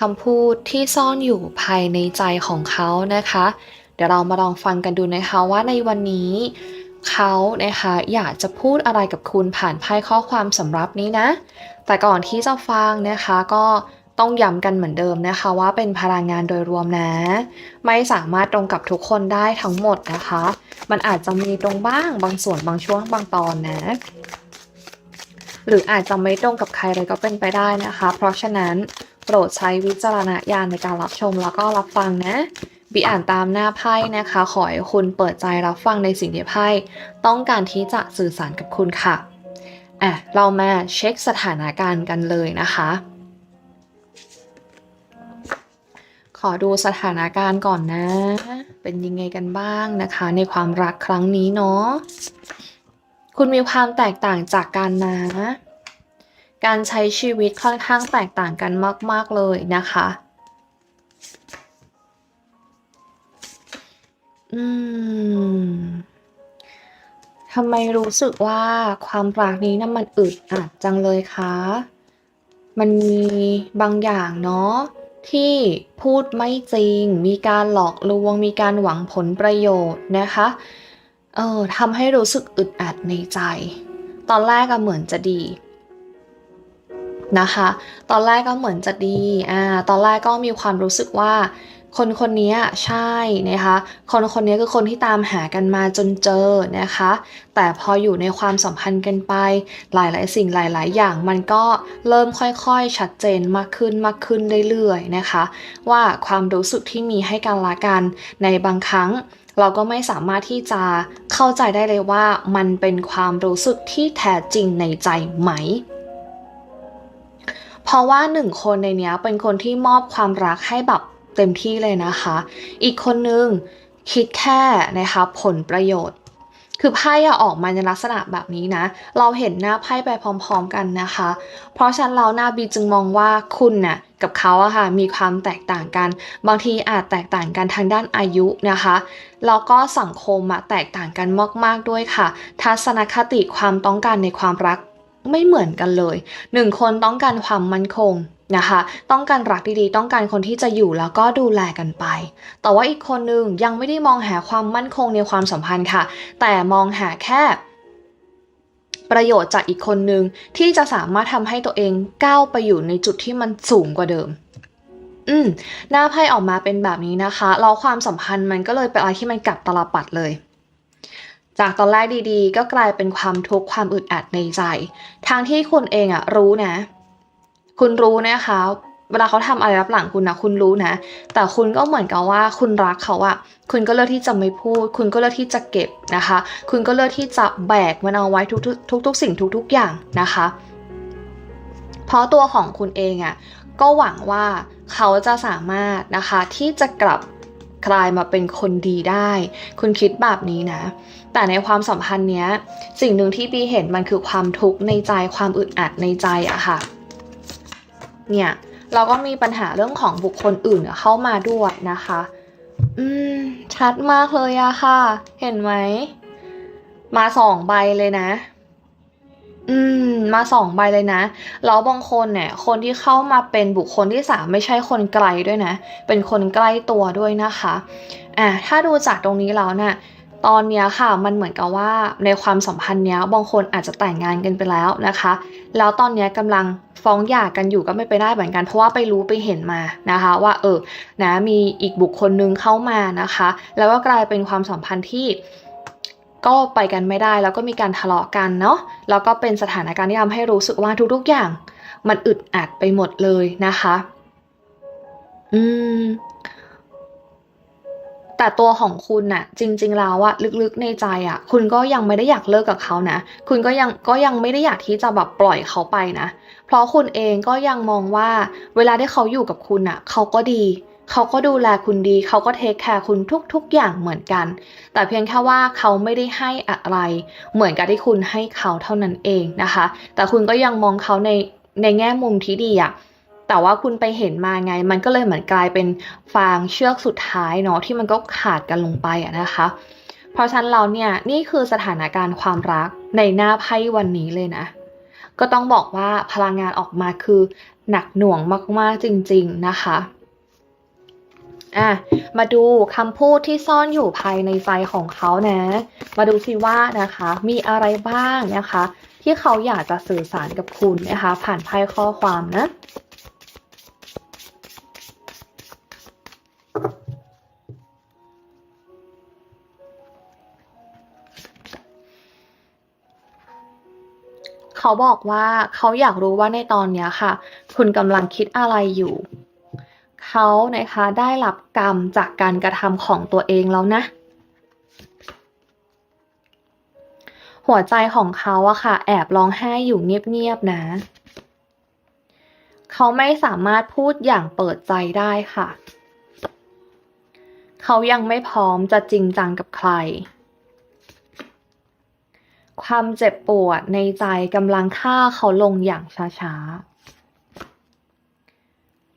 คำพูดที่ซ่อนอยู่ภายในใจของเขานะคะ เดี๋ยวเรามาลองฟังกันดูนะคะว่าในวันนี้เขานะคะอยากจะพูดอะไรกับคุณผ่านไพ่ข้อความสำรับนี้นะ แต่ก่อนที่จะฟังนะคะก็ต้องย้ำกันเหมือนเดิมนะคะ ว่าเป็นพลังงานโดยรวมนะ ไม่สามารถตรงกับทุกคนได้ทั้งหมดนะคะ มันอาจจะมีตรงบ้างบางส่วนบางช่วงบางตอนนะ หรืออาจจะไม่ตรงกับใครเลยก็เป็นไปได้นะคะ เพราะฉะนั้นโปรดใช้วิจารณญาณในการรับชมแล้วก็รับฟังนะบีอ่านตามหน้าไพ่นะคะ ขอให้คุณเปิดใจรับฟังในสิ่งที่ไพ่ต้องการที่จะสื่อสารกับคุณค่ะ อะ เรามาเช็คสถานการณ์กันเลยนะคะ ขอดูสถานการณ์ก่อนนะ เป็นยังไงกันบ้างนะคะ ในความรักครั้งนี้เนาะ คุณมีความแตกต่างจากกันนะ การใช้ชีวิตค่อนข้างแตกต่างกันมาก ๆ เลยนะคะ อืมทำไมรู้สึกว่าความรักนี้นะมันอึดอัดจังเลยคะ มันมีบางอย่างเนาะที่พูดไม่จริง มีการหลอกลวง มีการหวังผลประโยชน์นะคะ เออทำให้รู้สึกอึดอัดในใจ ตอนแรกก็เหมือนจะดี นะคะ ตอนแรกก็เหมือนจะดี อ่า ตอนแรกก็มีความรู้สึกว่า คนคนนี้ใช่นะคะ คนคนนี้คือคนที่ตามหากันมาจนเจอนะคะ แต่พออยู่ในความสัมพันธ์กันไป หลายๆ สิ่งหลาย ๆ อย่างมันก็เริ่มค่อยๆ ชัดเจนมากขึ้นมากขึ้นเรื่อยๆ นะคะ ว่าความรู้สึกที่มีให้กันละกันในบางครั้งเราก็ไม่สามารถที่จะเข้าใจได้เลยว่ามันเป็นความรู้สึกที่แท้จริงในใจไหม เพราะว่าหนึ่งคนในเนี้ยเป็นคนที่มอบความรักให้แบบเต็มที่เลยนะคะ อีกคนนึงคิดแค่นะคะผลประโยชน์ คือไพ่อะออกมาในลักษณะแบบนี้นะ เราเห็นหน้าไพ่ไปพร้อมๆกันนะคะ เพราะฉะนั้นเราหน้าบีจึงมองว่าคุณน่ะกับเขาอะค่ะมีความแตกต่างกัน บางทีอาจแตกต่างกันทางด้านอายุนะคะแล้วก็สังคมอะแตกต่างกันมากๆด้วยค่ะ ทัศนคติความต้องการในความรัก ไม่เหมือนกันเลยหนึ่งคนต้องการความมั่นคงนะคะ ต้องการรักดีๆ ต้องการคนที่จะอยู่แล้วก็ดูแลกันไป แต่ว่าอีกคนนึงยังไม่ได้มองหาความมั่นคงในความสัมพันธ์ค่ะ แต่มองหาแค่ประโยชน์จากอีกคนนึงที่จะสามารถทำให้ตัวเองก้าวไปอยู่ในจุดที่มันสูงกว่าเดิม อืม หน้าไพ่ออกมาเป็นแบบนี้นะคะแล้วความสัมพันธ์มันก็เลยเป็นอะไรที่มันกลับตลปัดเลย จากตอนแรกดีๆ ก็กลายเป็นความทุกข์ความอึดอัดในใจ ทางที่คุณเองอะรู้นะ คุณรู้นะคะ เวลาเขาทำอะไรรับหลังคุณนะคุณรู้นะ แต่คุณก็เหมือนกับว่าคุณรักเขาอะคุณก็เลือกที่จะไม่พูด คุณก็เลือกที่จะเก็บนะคะ คุณก็เลือกที่จะแบกมันเอาไว้ทุกๆทุกๆสิ่งทุก ๆอย่างนะคะ เพราะตัวของคุณเองอะก็หวังว่าเขาจะสามารถนะคะที่จะกลับกลายมาเป็นคนดีได้ คุณคิดแบบนี้นะ แต่ในความสัมพันธ์เนี้ยสิ่งหนึ่งที่ปีเห็นมันคือความทุกข์ในใจความอึดอัดในใจอะค่ะ เนี่ยเราก็มีปัญหาเรื่องของบุคคลอื่นเข้ามาด้วยนะคะ อืม ชัดมากเลยอะค่ะ เห็นไหม มาสองใบเลยนะ อืม มาสองใบเลยนะ แล้วบางคนเนี่ย คนที่เข้ามาเป็นบุคคลที่สามไม่ใช่คนไกลด้วยนะ เป็นคนใกล้ตัวด้วยนะคะ อะถ้าดูจากตรงนี้แล้วน่ะ ตอนเนี้ยค่ะมันเหมือนกับว่าในความสัมพันธ์เนี้ยบางคนอาจจะแต่งงานกันไปแล้วนะคะ แล้วตอนเนี้ยกำลังฟ้องหย่ากันอยู่ก็ไม่ไปได้เหมือนกันเพราะว่าไปรู้ไปเห็นมานะคะ ว่าเออนะมีอีกบุคคลนึงเข้ามานะคะ แล้วก็กลายเป็นความสัมพันธ์ที่ก็ไปกันไม่ได้แล้วก็มีการทะเลาะกันเนาะแล้วก็เป็นสถานการณ์ที่ทำให้รู้สึกว่าทุกๆอย่าง มันอึดอัดไปหมดเลยนะคะ อืม แต่ตัวของคุณน่ะจริงๆแล้วอะลึกๆในใจอะคุณก็ยังไม่ได้อยากเลิกกับเขานะ คุณก็ยังก็ยังไม่ได้อยากที่จะแบบปล่อยเขาไปนะ เพราะคุณเองก็ยังมองว่าเวลาที่เขาอยู่กับคุณอะเขาก็ดีเขาก็ดูแลคุณดี เขาก็เทคแคร์คุณทุก ๆ อย่างเหมือนกัน แต่เพียงแค่ว่าเขาไม่ได้ให้อะไร เหมือนกับที่คุณให้เขาเท่านั้นเองนะคะ แต่คุณก็ยังมองเขาในในแง่มุมที่ดีอะ แต่ว่าคุณไปเห็นมาไง มันก็เลยเหมือนกลายเป็นฟางเชือกสุดท้ายเนาะที่มันก็ขาดกันลงไปอะนะคะ เพราะฉะนั้นเราเนี่ยนี่คือสถานการณ์ความรักในหน้าไพ่วันนี้เลยนะ ก็ต้องบอกว่าพลังงานออกมาคือหนักหน่วงมากๆจริง ๆนะคะอะมาดูคำพูดที่ซ่อนอยู่ภายในใจของเขานะ มาดูสิว่านะคะ มีอะไรบ้างนะคะ ที่เขาอยากจะสื่อสารกับคุณนะคะ ผ่านไพ่ข้อความนะ เขาบอกว่าเขาอยากรู้ว่าในตอนนี้ค่ะ คุณกำลังคิดอะไรอยู่ เขานะคะได้รับกรรมจากการกระทำของตัวเองแล้วนะ หัวใจของเขาอะค่ะ แอบร้องไห้อยู่เงียบๆนะเขาไม่สามารถพูดอย่างเปิดใจได้ค่ะ เขายังไม่พร้อมจะจริงจังกับใคร ความเจ็บปวดในใจกำลังฆ่าเขาลงอย่างช้าๆ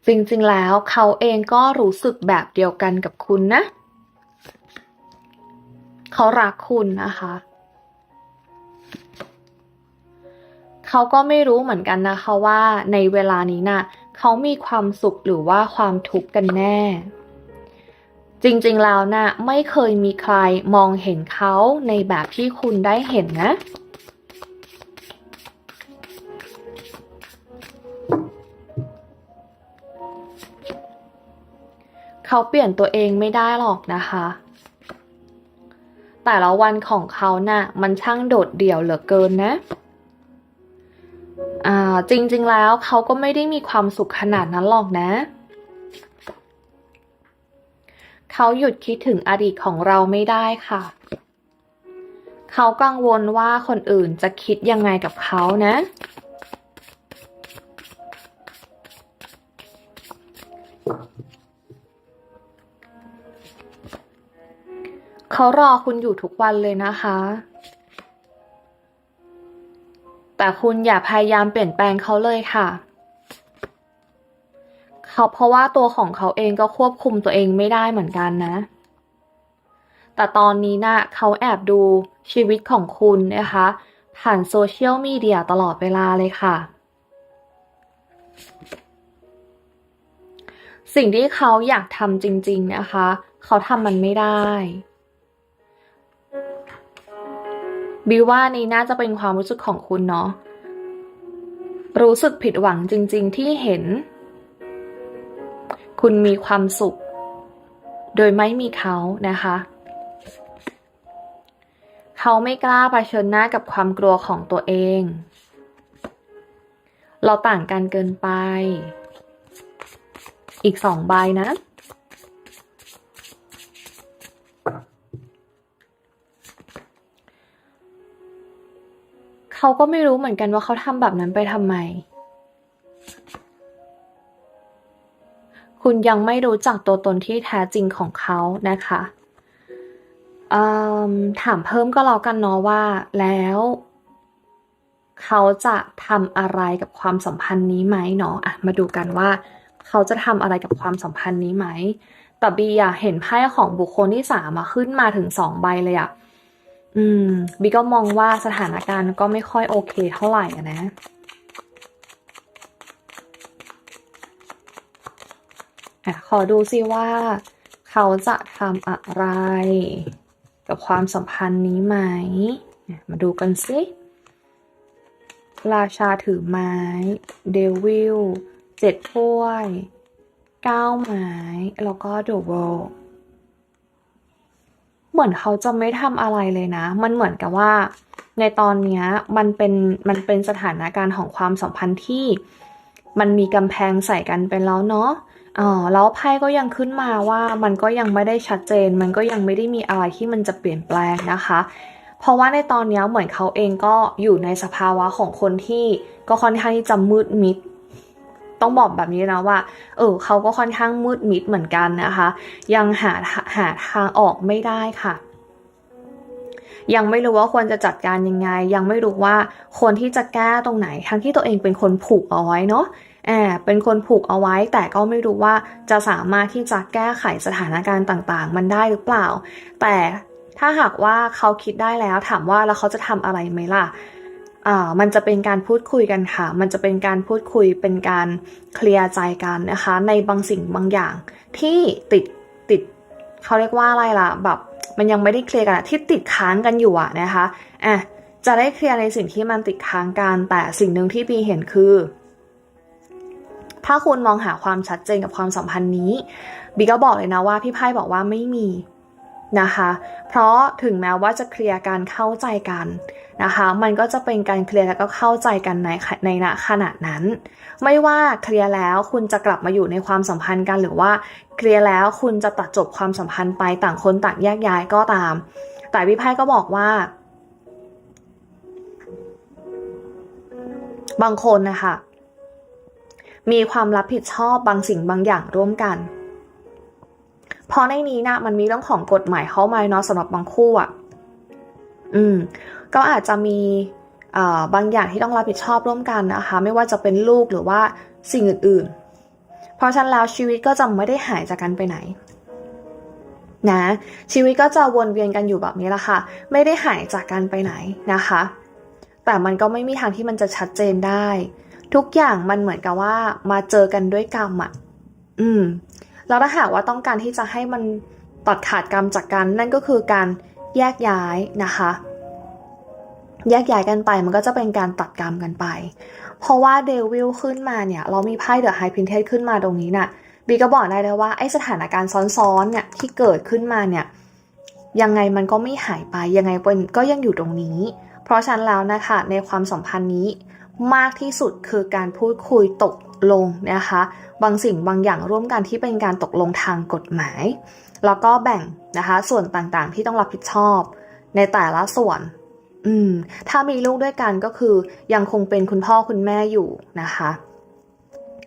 จริงๆ แล้วเขาเองก็รู้สึกแบบเดียวกันกับคุณนะ เขารักคุณนะคะ เขาก็ไม่รู้เหมือนกันนะคะว่าในเวลานี้นะ่ะ เขามีความสุขหรือว่าความทุกข์กันแน่ จริงๆแล้วนะ่ะไม่เคยมีใครมองเห็นเขาในแบบที่คุณได้เห็นนะ เขาเปลี่ยนตัวเองไม่ได้หรอกนะคะ แต่ละวันของเขานะ่ะมันช่างโดดเดี่ยวเหลือเกินนะอ่าจริงๆแล้วเขาก็ไม่ได้มีความสุขขนาดนั้นหรอกนะเเขาหยุดคิดถึงอดีตของเราไม่ได้ค่ะ เขากังวลว่าคนอื่นจะคิดยังไงกับเขานะ เขารอคุณอยู่ทุกวันเลยนะคะ แต่คุณอย่าพยายามเปลี่ยนแปลงเขาเลยค่ะ เขาเพราะว่าตัวของเขาเองก็ควบคุมตัวเองไม่ได้เหมือนกันนะ แต่ตอนนี้นะ่ะเขาแอบดูชีวิตของคุณนะคะ ผ่านโซเชียลมีเดียตลอดเวลาเลยค่ะ สิ่งที่เขาอยากทำจริง ๆ นะคะ เขาทำมันไม่ได้บิวว่านี่น่าจะเป็นความรู้สึกของคุณเนาะรู้สึกผิดหวังจริง ๆ ที่เห็น คุณมีความสุข โดยไม่มีเขานะคะ เขาไม่กล้าเผชิญหน้ากับความกลัวของตัวเอง เราต่างกันเกินไป อีกสองใบนะเขาก็ไม่รู้เหมือนกันว่าเขาทำแบบนั้นไปทำไม คุณยังไม่รู้จักตัวตนที่แท้จริงของเขานะคะถามเพิ่มก็แล้วกันเนาะว่าแล้ว เขาจะทำอะไรกับความสัมพันธ์นี้ไหมเนาะะมาดูกันว่า เขาจะทำอะไรกับความสัมพันธ์นี้ไหมแต่บีอยากเห็นไพ่ของบุคคลที่สามมาขึ้นมาถึงสองใบเลยอะอืมบีก็มองว่าสถานการณ์ก็ไม่ค่อยโอเคเท่าไหร่นะ อะขอดูซิว่า เขาจะทำอะไร กับความสัมพันธ์นี้ไหม มาดูกันซิราชาถือไม้ เดวิลเจ็ดถ้วยเก้าไม้ แล้วก็เดอะเวลเหมือนเขาจะไม่ทำอะไรเลยนะ มันเหมือนกับว่า ในตอนนี้มันเป็นมันเป็นสถานการณ์ของความสัมพันธ์ที่ มันมีกำแพงใส่กันไปแล้วเนาะ อ๋อแล้วไพ่ก็ยังขึ้นมาว่ามันก็ยังไม่ได้ชัดเจน มันก็ยังไม่ได้มีอะไรที่มันจะเปลี่ยนแปลงนะคะ เพราะว่าในตอนนี้เหมือนเขาเองก็อยู่ในสภาวะของคนที่ก็ค่อนข้างที่จะมืดมิดต้องบอกแบบนี้นะว่า เออเขาก็ค่อนข้างมืดมิดเหมือนกันนะคะ ยังหาหาทางออกไม่ได้ค่ะ ยังไม่รู้ว่าควรจะจัดการยังไง ยังไม่รู้ว่าควรที่จะแก้ตรงไหน ทั้งที่ตัวเองเป็นคนผูกเอาไว้เนาะ แอบเป็นคนผูกเอาไว้ แต่ก็ไม่รู้ว่าจะสามารถที่จะแก้ไขสถานการณ์ต่างๆ มันได้หรือเปล่า แต่ถ้าหากว่าเขาคิดได้แล้วถามว่าแล้วเขาจะทำอะไรไหมล่ะอ่ามันจะเป็นการพูดคุยกันค่ะ มันจะเป็นการพูดคุยเป็นการเคลียร์ใจกันนะคะ ในบางสิ่งบางอย่าง ที่ติดติดเขาเรียกว่าอะไรล่ะแบบมันยังไม่ได้เคลียร์กันที่ติดค้างกันอยู่อะนะคะอะจะได้เคลียร์ในสิ่งที่มันติดค้างกันแต่สิ่งหนึ่งที่ปีเห็นคือ ถ้าคุณมองหาความชัดเจนกับความสัมพันธ์นี้บีก็บอกเลยนะว่าพี่ไพ่บอกว่าไม่มีนะคะ เพราะถึงแม้ว่าจะเคลียร์การเข้าใจกันนะคะ มันก็จะเป็นการเคลียร์แล้วก็เข้าใจกันในในณขณะนั้น ไม่ว่าเคลียร์แล้วคุณจะกลับมาอยู่ในความสัมพันธ์กันหรือว่าเคลียร์แล้วคุณจะตัดจบความสัมพันธ์ไปต่างคนต่างแยกย้ายก็ตาม แต่พี่ไพ่ก็บอกว่า บางคนนะคะ มีความรับผิดชอบบางสิ่งบางอย่างร่วมกันเพราะในนี้นะมันมีเรื่องของกฎหมายเข้ามาเนาะสำหรับบางคู่อะ อืม ก็อาจจะมีบางอย่างที่ต้องรับผิดชอบร่วมกันนะคะ ไม่ว่าจะเป็นลูกหรือว่าสิ่งอื่นๆ เพราะฉะนั้นแล้วชีวิตก็จะไม่ได้หายจากกันไปไหนนะชีวิตก็จะวนเวียนกันอยู่แบบนี้แหละค่ะ ไม่ได้หายจากกันไปไหนนะคะ แต่มันก็ไม่มีทางที่มันจะชัดเจนได้ ทุกอย่างมันเหมือนกับว่ามาเจอกันด้วยกรรมอะอืม แล้วถ้าหากว่าต้องการที่จะให้มันตัดขาดกรรมจากกัน นั่นก็คือการแยกย้ายนะคะ แยกย้ายกันไปมันก็จะเป็นการตัดกรรมกันไป เพราะว่าเดวิลขึ้นมาเนี่ย เรามีไพ่เดอะไฮพินเทสขึ้นมาตรงนี้นะ่ะบีก็บอกได้เลยว่าไอสถานการณ์ซ้อนๆเนี่ยที่เกิดขึ้นมาเนี่ยยังไงมันก็ไม่หายไปยังไงก็ยังอยู่ตรงนี้ เพราะฉะนั้นแล้วนะคะในความสัมพันธ์นี้ มากที่สุดคือการพูดคุยตกลงนะคะ บางสิ่งบางอย่างร่วมกันที่เป็นการตกลงทางกฎหมาย แล้วก็แบ่งนะคะ ส่วนต่างๆที่ต้องรับผิดชอบ ในแต่ละส่วน อืม ถ้ามีลูกด้วยกันก็คือ ยังคงเป็นคุณพ่อคุณแม่อยู่นะคะ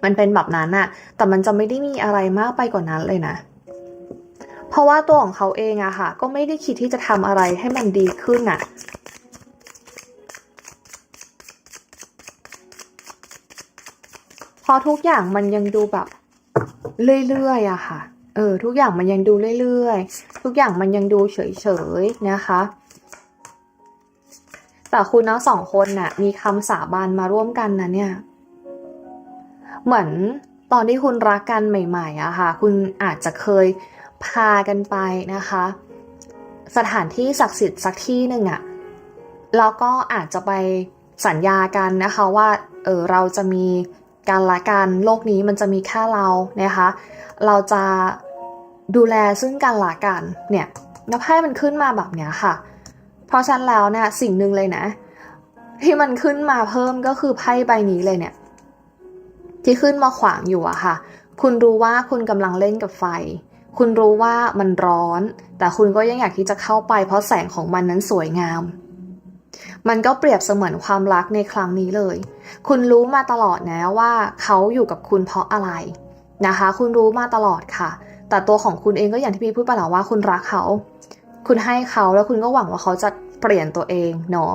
มันเป็นแบบนั้นอะแต่มันจะไม่ได้มีอะไรมากไปกว่านั้นเลยนะเพราะว่าตัวของเขาเองอะค่ะ ก็ไม่ได้คิดที่จะทำอะไรให้มันดีขึ้นอะเพ ราะทุกอย่างมันยังดูแบบ เรื่อยๆอะค่ะ เออ ทุกอย่างมันยังดูเรื่อยๆ ทุกอย่างมันยังดูเฉยๆนะคะแต่คุณทั้งสองคนน่ะ มีคำสาบานมาร่วมกันนะเนี่ย เหมือนตอนที่คุณรักกันใหม่ๆอะค่ะ คุณอาจจะเคยพากันไปนะคะ สถานที่ศักดิ์สิทธิ์สักที่หนึ่งอะแล้วก็อาจจะไปสัญญากันนะคะว่า เออเราจะมี การละกัน โลกนี้มันจะมีแค่เรานะคะ เราจะดูแลซึ่งกันละกันเนี่ยแล้วไพ่มันขึ้นมาแบบเนี้ยค่ะ เพราะฉะนั้นแล้วเนี่ยสิ่งหนึ่งเลยนะ ที่มันขึ้นมาเพิ่มก็คือไพ่ใบนี้เลยเนี่ย ที่ขึ้นมาขวางอยู่อะค่ะ คุณรู้ว่าคุณกำลังเล่นกับไฟ คุณรู้ว่ามันร้อน แต่คุณก็ยังอยากที่จะเข้าไป เพราะแสงของมันนั้นสวยงาม มันก็เปรียบเสมือนความรักในครั้งนี้เลย คุณรู้มาตลอดนะว่าเขาอยู่กับคุณเพราะอะไรนะคะ คุณรู้มาตลอดค่ะ แต่ตัวของคุณเองก็อย่างที่พี่พูดไปแล้วว่าคุณรักเขา คุณให้เขาแล้วคุณก็หวังว่าเขาจะเปลี่ยนตัวเองเนาะ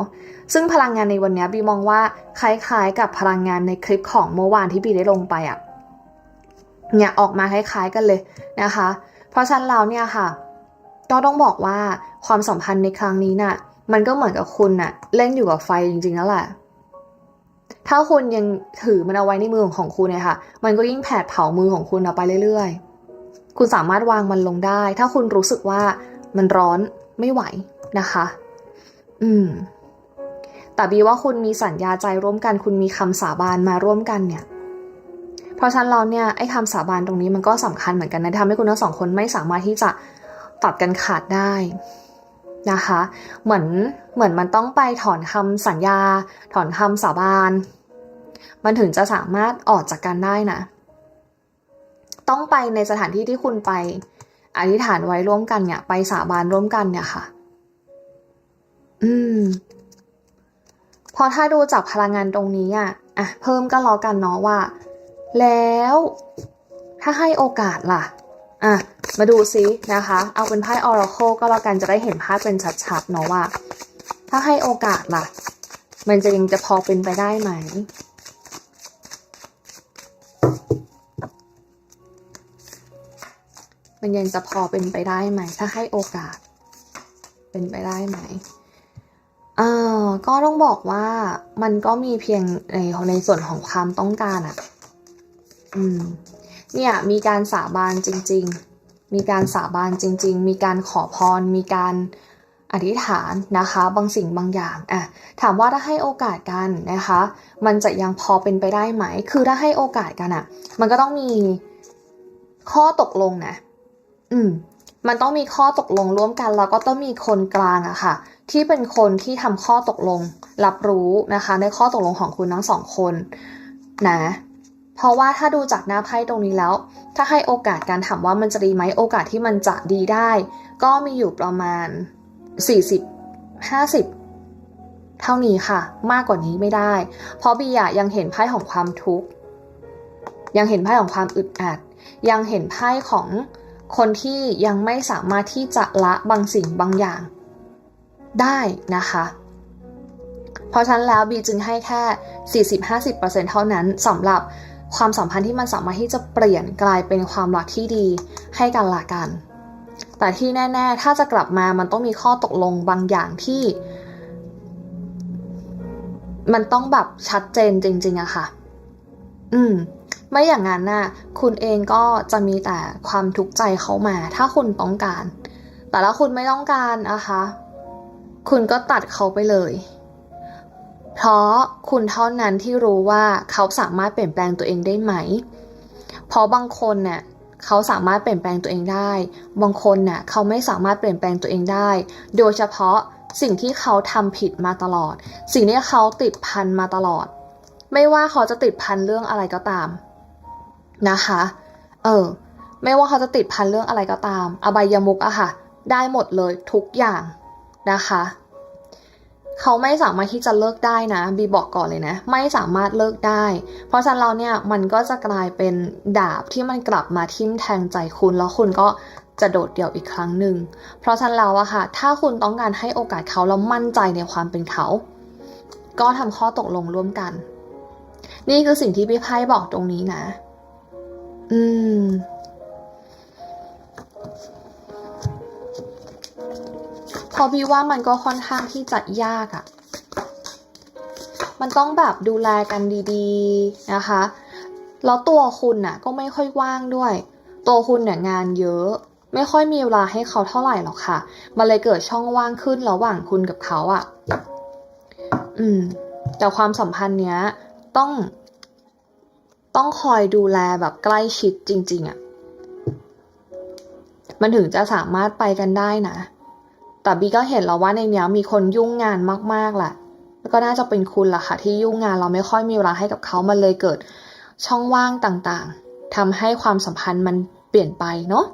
ซึ่งพลังงานในวันนี้บีมองว่าคล้ายๆ กับพลังงานในคลิปของเมื่อวานที่บีได้ลงไปอะ่ะเนี่ยออกมาคล้ายๆกันเลยนะคะ เพราะฉะนั้นเราเนี่ยค่ะก็ต้องบอกว่าความสัมพันธ์ในครั้งนี้น่ะ มันก็เหมือนกับคุณน่ะเล่นอยู่กับไฟจริงๆแล้วแหละ ถ้าคุณยังถือมันเอาไว้ในมือของคุณเนี่ยค่ะ มันก็ยิ่งแผดเผามือของคุณออกไปเรื่อยๆ คุณสามารถวางมันลงได้ ถ้าคุณรู้สึกว่ามันร้อนไม่ไหวนะคะ อืม แต่บีว่าคุณมีสัญญาใจร่วมกัน คุณมีคำสาบานมาร่วมกันเนี่ย เพราะฉะนั้นเราเนี่ยไอ้คำสาบานตรงนี้มันก็สำคัญเหมือนกันนะทำให้คุณทั้งสองคนไม่สามารถที่จะตัดกันขาดได้ นะคะ เหมือนเหมือนมันต้องไปถอนคำสัญญา ถอนคำสาบาน มันถึงจะสามารถออกจากกันได้นะ ต้องไปในสถานที่ที่คุณไปอธิษฐานไว้ร่วมกันเนี่ย ไปสาบานร่วมกันเนี่ยค่ะ อืม พอถ้าดูจากพลังงานตรงนี้อะ อะ เพิ่มก็ล้อกันเนาะว่า แล้วถ้าให้โอกาสล่ะ อะ มาดูซินะคะ เอาเป็นไพ่ออร์โคก็แล้วกันจะได้เห็นภาพเป็นชัดๆเนาะว่า ถ้าให้โอกาสล่ะ มันจะยังจะพอเป็นไปได้ไหม มันยังจะพอเป็นไปได้ไหม ถ้าให้โอกาส เป็นไปได้ไหมอ่าก็ต้องบอกว่ามันก็มีเพียงในในส่วนของความต้องการอะอืม เนี่ยมีการสาบานจริง ๆ มีการสาบานจริง ๆ มีการขอพร มีการอธิษฐานนะคะ บางสิ่งบางอย่างอะถามว่าถ้าให้โอกาสกันนะคะ มันจะยังพอเป็นไปได้ไหม คือถ้าให้โอกาสกันอะมันก็ต้องมีข้อตกลงนะ อืม มันต้องมีข้อตกลงร่วมกัน แล้วก็ต้องมีคนกลางอะค่ะ ที่เป็นคนที่ทำข้อตกลง รับรู้นะคะ ในข้อตกลงของคุณทั้งสองคน นะ เพราะว่าถ้าดูจากหน้าไพ่ตรงนี้แล้ว ถ้าให้โอกาสการถามว่ามันจะดีไหมโอกาสที่มันจะดีได้ ก็มีอยู่ประมาณ 40 50 เท่านี้ค่ะ มากกว่านี้ไม่ได้ เพราะบีอะยังเห็นไพ่ของความทุกข์ยังเห็นไพ่ของความอึดอัด ยังเห็นไพ่ของคนที่ยังไม่สามารถที่จะละบางสิ่งบางอย่างได้นะคะ เพราะฉะนั้นแล้วบีจึงให้แค่ 40-50%เท่านั้นสำหรับ ความสัมพันธ์ที่มันสามารถที่จะเปลี่ยนกลายเป็นความรักที่ดีให้กันละกัน แต่ที่แน่ ๆ ถ้าจะกลับมามันต้องมีข้อตกลงบางอย่างที่ มันต้องแบบชัดเจนจริง ๆอะค่ะ อืม ไม่อย่างนั้นน่ะ คุณเองก็จะมีแต่ความทุกข์ใจเข้ามา ถ้าคุณต้องการ แต่ถ้าคุณไม่ต้องการนะคะ คุณก็ตัดเขาไปเลย เพราะคุณเท่านั้นที่รู้ว่าเขาสามารถเปลี่ยนแปลงตัวเองได้ไหม เพราะบางคนเนี่ยเขาสามารถเปลี่ยนแปลงตัวเองได้ บางคนเนี่ยเขาไม่สามารถเปลี่ยนแปลงตัวเองได้ โดยเฉพาะสิ่งที่เขาทำผิดมาตลอด สิ่งที่เขาติดพันมาตลอด ไม่ว่าเขาจะติดพันเรื่องอะไรก็ตาม นะคะ เออ ไม่ว่าเขาจะติดพันเรื่องอะไรก็ตาม อบายามุกอะค่ะ ได้หมดเลยทุกอย่างนะคะ เขาไม่สามารถที่จะเลิกได้นะบีบอกก่อนเลยนะ ไม่สามารถเลิกได้ เพราะฉะนั้นเราเนี่ยมันก็จะกลายเป็นดาบที่มันกลับมาทิ่มแทงใจคุณแล้วคุณก็จะโดดเดี่ยวอีกครั้งหนึ่ง เพราะฉะนั้นเราอะค่ะ ถ้าคุณต้องการให้โอกาสเขาแล้วมั่นใจในความเป็นเขา ก็ทำข้อตกลงร่วมกัน นี่คือสิ่งที่พี่ไพ่บอกตรงนี้นะ อืม พอพี่ว่ามันก็ค่อนข้างที่จะยากอะ่ะ มันต้องแบบดูแลกันดีๆนะคะ แล้วตัวคุณน่ะก็ไม่ค่อยว่างด้วย ตัวคุณเนี่ยงานเยอะ ไม่ค่อยมีเวลาให้เขาเท่าไหร่หรอกค่ะ มันเลยเกิดช่องว่างขึ้นระหว่างคุณกับเขาอะ่ะ อืม แต่ความสัมพันธ์เนี้ย ต้อง ต้องคอยดูแลแบบใกล้ชิดจริง ๆอะ่ะ มันถึงจะสามารถไปกันได้นะ แต่บีก็เห็นแล้วว่าในเนี้ยมีคนยุ่งงานมากๆแหละแล้วก็น่าจะเป็นคุณล่ะค่ะ ที่ยุ่งงานเราไม่ค่อยมีเวลาให้กับเขามันเลยเกิดช่องว่างต่างๆทำให้ความสัมพันธ์มันเปลี่ยนไปเนาะ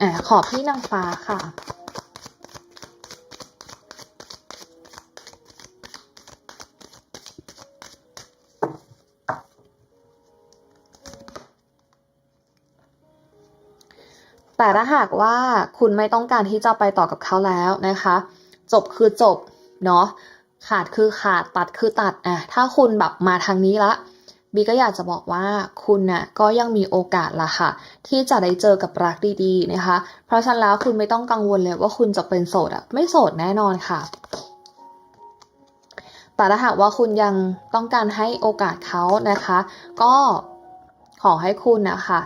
อ่าขอพี่นางฟ้าค่ะ แต่ถ้าหากว่าคุณไม่ต้องการที่จะไปต่อกับเขาแล้วนะคะ จบคือจบเนาะขาดคือขาดตัดคือตัดอะถ้าคุณแบบมาทางนี้ละบีก็อยากจะบอกว่าคุณน่ะก็ยังมีโอกาสละค่ะ ที่จะได้เจอกับรักดีๆนะคะ เพราะฉะนั้นแล้วคุณไม่ต้องกังวลเลยว่าคุณจะเป็นโสดอะไม่โสดแน่นอนค่ะแต่ถ้าหากว่าคุณยังต้องการให้โอกาสเขานะคะ ก็ขอให้คุณนะคะ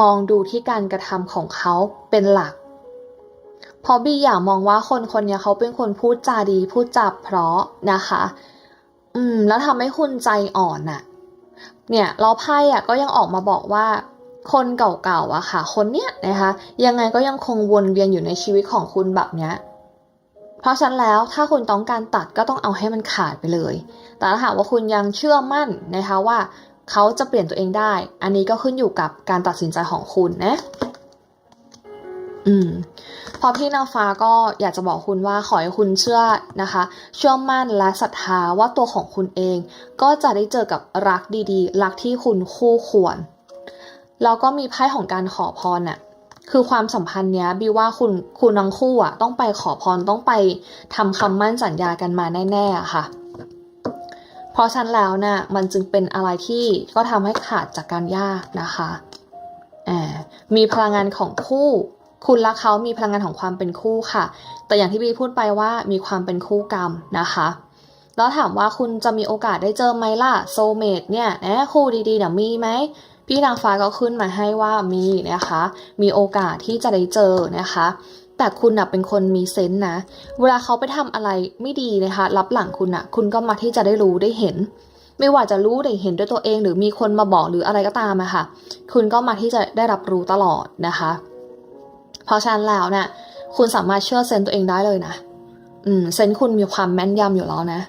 มองดูที่การกระทำของเขาเป็นหลัก เพราะบีอยากมองว่าคนคนนี้เขาเป็นคนพูดจาดีพูดจาเพราะนะคะ อืม แล้วทำให้คุณใจอ่อนน่ะ เนี่ยเราไพ่อะก็ยังออกมาบอกว่า คนเก่าๆอะค่ะ คนเนี้ยนะคะ ยังไงก็ยังคงวนเวียนอยู่ในชีวิตของคุณแบบเนี้ยเพราะฉะนั้นแล้วถ้าคุณต้องการตัดก็ต้องเอาให้มันขาดไปเลย แต่ถ้าหากว่าคุณยังเชื่อมั่นนะคะว่า เขาจะเปลี่ยนตัวเองได้ อันนี้ก็ขึ้นอยู่กับการตัดสินใจของคุณนะ อืม พอพี่นางฟ้าก็อยากจะบอกคุณว่าขอให้คุณเชื่อนะคะ เชื่อมั่นและศรัทธาว่าตัวของคุณเอง ก็จะได้เจอกับรักดีๆ รักที่คุณคู่ควร แล้วก็มีไพ่ของการขอพรน่ะคือความสัมพันธ์เนี้ยบีว่าคุณคุณทั้งคู่อะต้องไปขอพรต้องไปทำคำมั่นสัญญากันมาแน่ๆอะค่ะ เพราะฉะนั้นแล้วนะ่ะมันจึงเป็นอะไรที่ก็ทำให้ขาดจากการยากนะคะมีพลังงานของคู่ คุณและเขามีพลังงานของความเป็นคู่ค่ะ แต่อย่างที่บีพูดไปว่ามีความเป็นคู่กรรมนะคะ แล้วถามว่าคุณจะมีโอกาสได้เจอไหมล่ะโซเมดเนี่ยนะคู่ดีๆเนี่ยมีไหมพี่นางฟ้าก็ขึ้นมาให้ว่ามีนะคะ มีโอกาสที่จะได้เจอนะคะ แต่คุณนะเป็นคนมีเซนส์นะ เวลาเขาไปทำอะไรไม่ดีนะคะ รับหลังคุณนะคุณก็มาที่จะได้รู้ได้เห็น ไม่ว่าจะรู้ได้เห็นด้วยตัวเอง หรือมีคนมาบอกหรืออะไรก็ตามอะค่ะ คุณก็มาที่จะได้รับรู้ตลอดนะคะ เพราะฉะนั้นแล้วนี่ยคุณสามารถเชื่อเซนส์ตัวเองได้เลยนะ อืมเซนส์คุณมีความแม่นยำอยู่แล้วนะ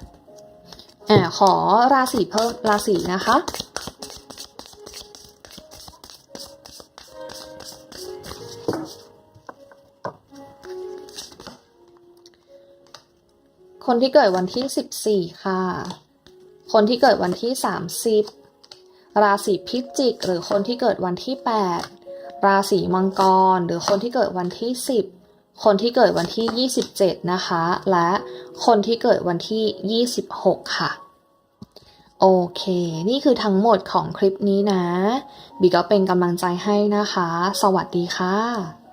อ่าขอราศีเพิ่มราศีนะคะ คนที่เกิดวันที่ 14 ค่ะ คนที่เกิดวันที่ 30 ราศีพิจิก หรือคนที่เกิดวันที่ 8 ราศีมังกร หรือคนที่เกิดวันที่ 10 คนที่เกิดวันที่ 27 นะคะ และคนที่เกิดวันที่ 26 ค่ะโอเค นี่คือทั้งหมดของคลิปนี้นะ บีก็เป็นกำลังใจให้นะคะ สวัสดีค่ะ